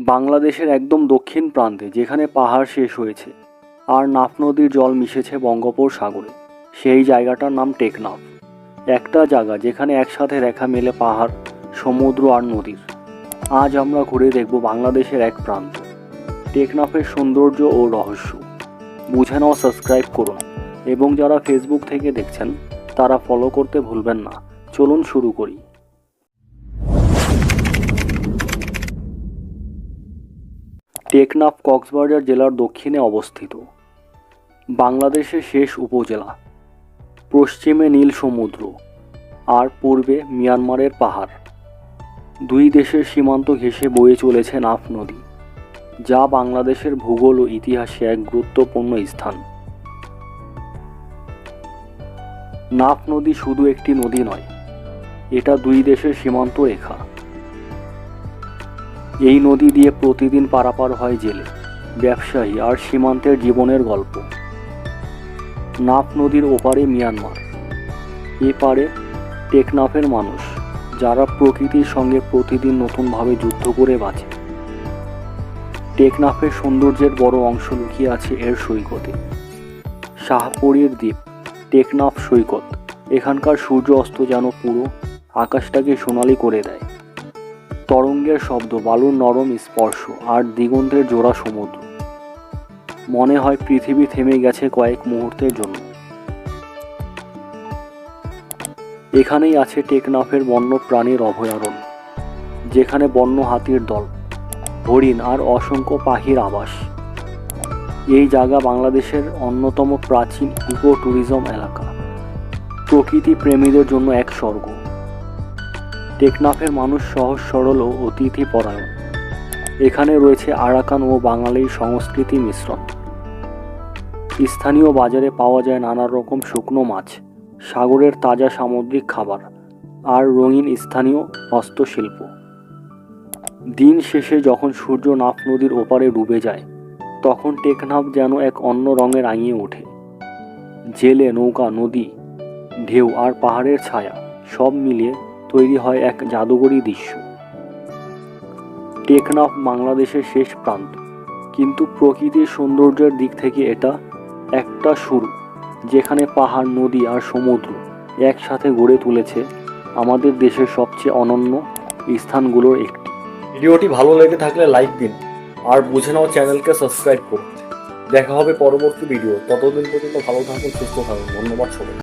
বাংলাদেশের একদম দক্ষিণ প্রান্তে, যেখানে পাহাড় শেষ হয়েছে, আর নাফ নদীর জল মিশেছে বঙ্গোপসাগরে সেই জায়গাটার নাম টেকনাফ। একটা জায়গা যেখানে একসাথে দেখা মেলে পাহাড়, সমুদ্র আর নদীর। আজ আমরা ঘুরে দেখব বাংলাদেশের এক প্রান্ত। টেকনাফের সৌন্দর্য ও রহস্য। বুঝে নাও, সাবস্ক্রাইব করুন। এবং যারা ফেসবুক থেকে দেখছেন, তারা ফলো করতে ভুলবেন না। চলুন শুরু করি। টেকনাফ কক্সবাজার জেলার দক্ষিণে অবস্থিত। বাংলাদেশের শেষ উপজেলা। পশ্চিমে নীল সমুদ্র আর পূর্বে মিয়ানমারের পাহাড়। দুই দেশের সীমান্ত ঘেঁষে বয়ে চলেছে নাফ নদী, যা বাংলাদেশের ভূগোল ও ইতিহাসে এক গুরুত্বপূর্ণ স্থান। নাফ নদী শুধু একটি নদী নয়, এটা দুই দেশের সীমান্ত রেখা। এই নদী দিয়ে প্রতিদিন পারাপার হয় জেলে, ব্যবসায়ী আর সীমান্তের জীবনের গল্প। নাফ নদীর ওপারে মিয়ানমার। এপারে টেকনাফের মানুষ, যারা প্রকৃতির সঙ্গে প্রতিদিন নতুনভাবে যুদ্ধ করে বাঁচে। টেকনাফের সৌন্দর্যের বড় অংশ লুকিয়ে আছে এর সৈকতে। শাহপরীর দ্বীপ, টেকনাফ সৈকত। এখানকার সূর্য অস্ত যেন পুরো আকাশটাকে সোনালি করে দেয়। তরঙ্গের শব্দ, বালুর নরম স্পর্শ আর দিগন্তের জোড়া সমুদ্র। মনে হয় পৃথিবী থেমে গেছে কয়েক মুহূর্তের জন্য। এখানেই আছে টেকনাফের বন্য প্রাণীর অভয়ারণ্য, যেখানে বন্য হাতির দল, হরিণ আর অসংখ্য পাখির আবাস। এই জায়গা বাংলাদেশের অন্যতম প্রাচীন ইকো ট্যুরিজম এলাকা। প্রকৃতি প্রেমীদের জন্য এক স্বর্গ। টেকনাফের মানুষ সহজ, সরল ও অতিথি পরায়ণ এখানে রয়েছে আরাকান ও বাঙালির সংস্কৃতি মিশ্রণ। স্থানীয় বাজারে পাওয়া যায় নানা রকম শুকনো মাছ, সাগরের তাজা সামুদ্রিক খাবার আর রঙিন স্থানীয় হস্তশিল্প। দিন শেষে যখন সূর্য নাফ নদীর ওপারে ডুবে যায়, তখন টেকনাফ যেন এক অন্য রঙে রাঙিয়ে ওঠে। জেলে, নৌকা, নদী, ঢেউ আর পাহাড়ের ছায়া সব মিলিয়ে তৈরি হয় এক জাদুকরী দৃশ্য। টেকনাফ বাংলাদেশের শেষ প্রান্ত। কিন্তু প্রকৃতির সৌন্দর্যের দিক থেকে এটা একটা শুরু, যেখানে পাহাড়, নদী আর সমুদ্র একসাথে গড়ে তুলেছে আমাদের দেশের সবচেয়ে অনন্য স্থানগুলোর একটি। ভিডিওটি ভালো লেগে থাকলে লাইক দিন আর বুঝে নাও চ্যানেলকে সাবস্ক্রাইব করুন। দেখা হবে পরবর্তী ভিডিও। ততদিন পর্যন্ত ভালো থাকুন, সুস্থ থাকুন। ধন্যবাদ সবাই